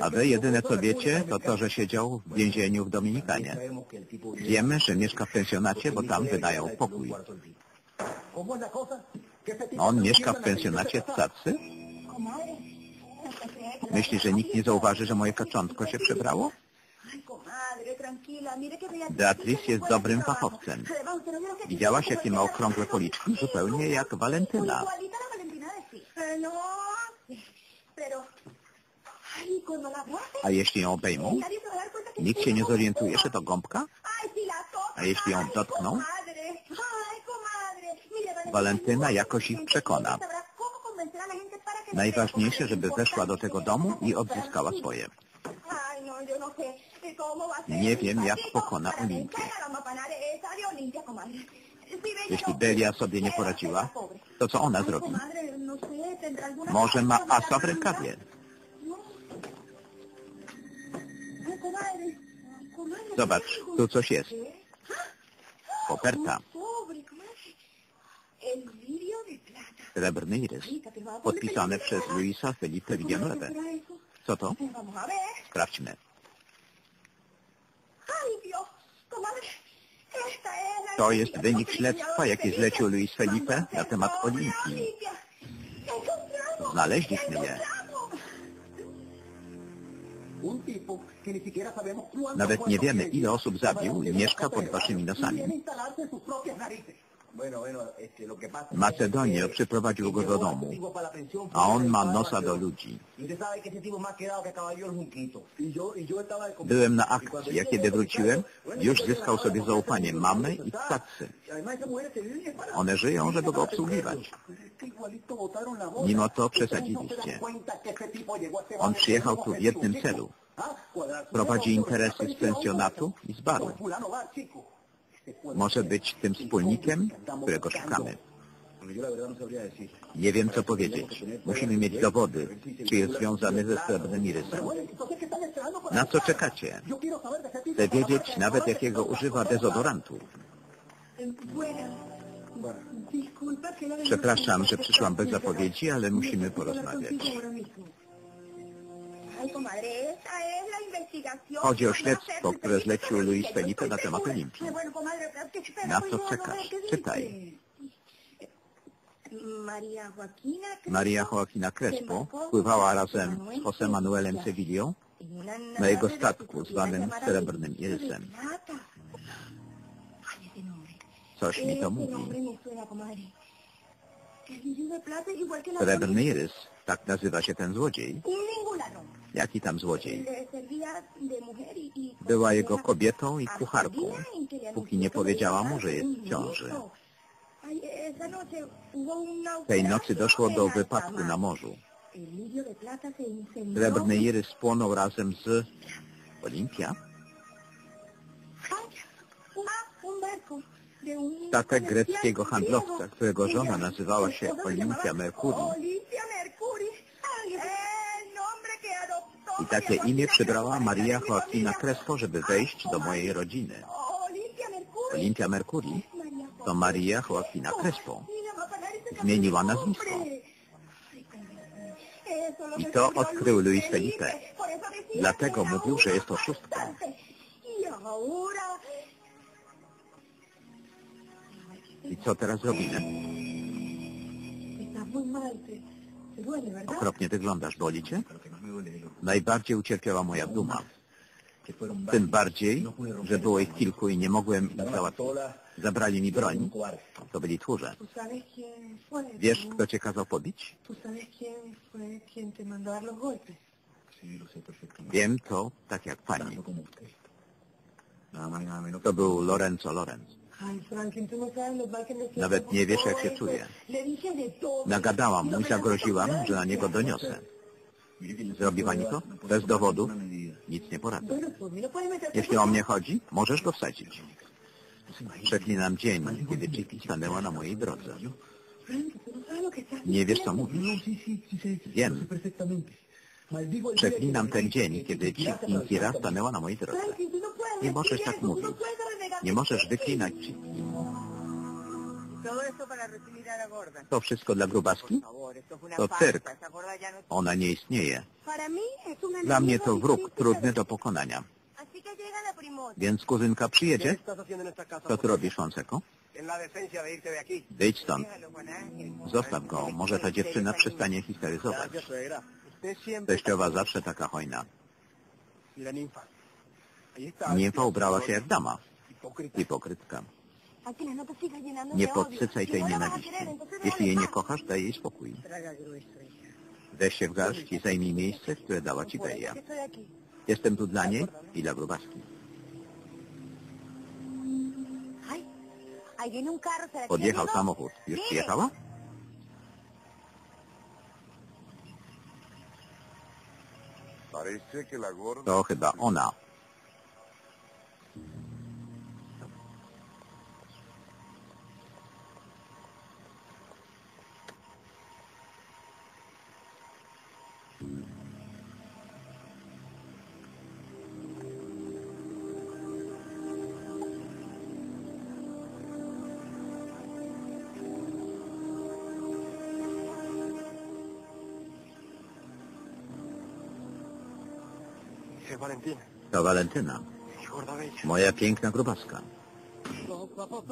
A wy jedyne co wiecie, to to, że siedział w więzieniu w Dominikanie. Wiemy, że mieszka w pensjonacie, bo tam wydają pokój. On mieszka w pensjonacie w Cacy? Myśli, że nikt nie zauważy, że moje kaczątko się przebrało? Beatrice jest dobrym fachowcem. Widziałaś, jakie ma okrągłe policzki? Zupełnie jak Walentyna. A jeśli ją obejmą? Nikt się nie zorientuje, że to gąbka? A jeśli ją dotkną? Walentyna jakoś ich przekona. Najważniejsze, żeby weszła do tego domu i odzyskała swoje. Nie wiem, jak pokona Olimpię. Jeśli Belia sobie nie poradziła, to co ona zrobi? Może ma asa w rękawie. Zobacz, tu coś jest. Koperta. Srebrny irys. Podpisane przez Luisa Felipe Villanueva. Co to? Sprawdźmy. To jest wynik śledztwa, jakie zlecił Luis Felipe na temat Olimpii. Znaleźliśmy je. Nawet nie wiemy, ile osób zabił i mieszka pod waszymi nosami. Macedonio przyprowadził go do domu, a on ma nosa do ludzi. Byłem na akcji, a kiedy wróciłem, już zyskał sobie zaufanie mamy i tacy. One żyją, żeby go obsługiwać. Mimo to przesadziliście. On przyjechał tu w jednym celu. Prowadzi interesy z pensjonatu i z baru. Może być tym wspólnikiem, którego szukamy. Nie wiem, co powiedzieć. Musimy mieć dowody, czy jest związany ze srebrnym irysem. Na co czekacie? Chcę wiedzieć nawet, jakiego używa dezodorantu. Przepraszam, że przyszłam bez zapowiedzi, ale musimy porozmawiać. Chodzi o śledztwo, które zlecił Luis Felipe na temat Olimpii. Na co czekasz? Czytaj. Maria Joaquina Crespo pływała razem z José Manuelem Sevillą na jego statku zwanym Srebrnym Irysem. Coś mi to mówi. Srebrny Irys, tak nazywa się ten złodziej. Jaki tam złodziej? Była jego kobietą i kucharką, póki nie powiedziała mu, że jest w ciąży. Tej nocy doszło do wypadku na morzu. Srebrny Irys spłonął razem z Olimpia. Statek greckiego handlowca, którego żona nazywała się Olimpia Mercurii. I takie imię przybrała Maria Joaquina Crespo, żeby wejść do mojej rodziny. Olimpia Mercurii to Maria Joaquina Crespo. Zmieniła nazwisko. I to odkrył Luis Felipe. Dlatego mówił, że jest oszustką. I co teraz robimy? Okropnie wyglądasz, boli cię? Najbardziej ucierpiała moja duma. Tym bardziej, że było ich kilku i nie mogłem ich załatwić. Zabrali mi broń. To byli tchórze. Wiesz, kto cię kazał pobić? Wiem to tak jak pani. To był Lorenzo Lorenz. Nawet nie wiesz, jak się czuję. Nagadałam mu i zagroziłam, że na niego doniosę. Zrobi pani to? Bez dowodów? Nic nie poradzę. Jeśli o mnie chodzi, możesz go wsadzić. Przeklinam dzień, kiedy Chicky stanęła na mojej drodze. Nie wiesz, co mówisz. Wiem. Przeklinam ten dzień, kiedy Chicky Kira stanęła na mojej drodze. Nie możesz tak mówić. Nie możesz wyklinać. To wszystko dla grubaski? To cyrk. No... Ona nie istnieje. Dla mnie to wróg trudny do pokonania. Więc kuzynka przyjedzie? Co ty robisz, aquí. Wyjdź stąd. Zostaw go. Może ta dziewczyna przestanie histeryzować. Teściowa zawsze taka hojna. Nimfa ubrała się jak dama. Hipokrytka. No Nie podsycaj tej nienawiści. Jeśli jej nie kochasz, daj jej spokój. Weź się w garść i zajmij miejsce, które dała ci aquí. Jestem tu dla niej i dla grubaski. Ay, ahí viene un carro. ¿será que Podjechał samochód. Już przyjechała? To chyba ona. Es Valentina. To Walentyna. Moja piękna grubaska. Poco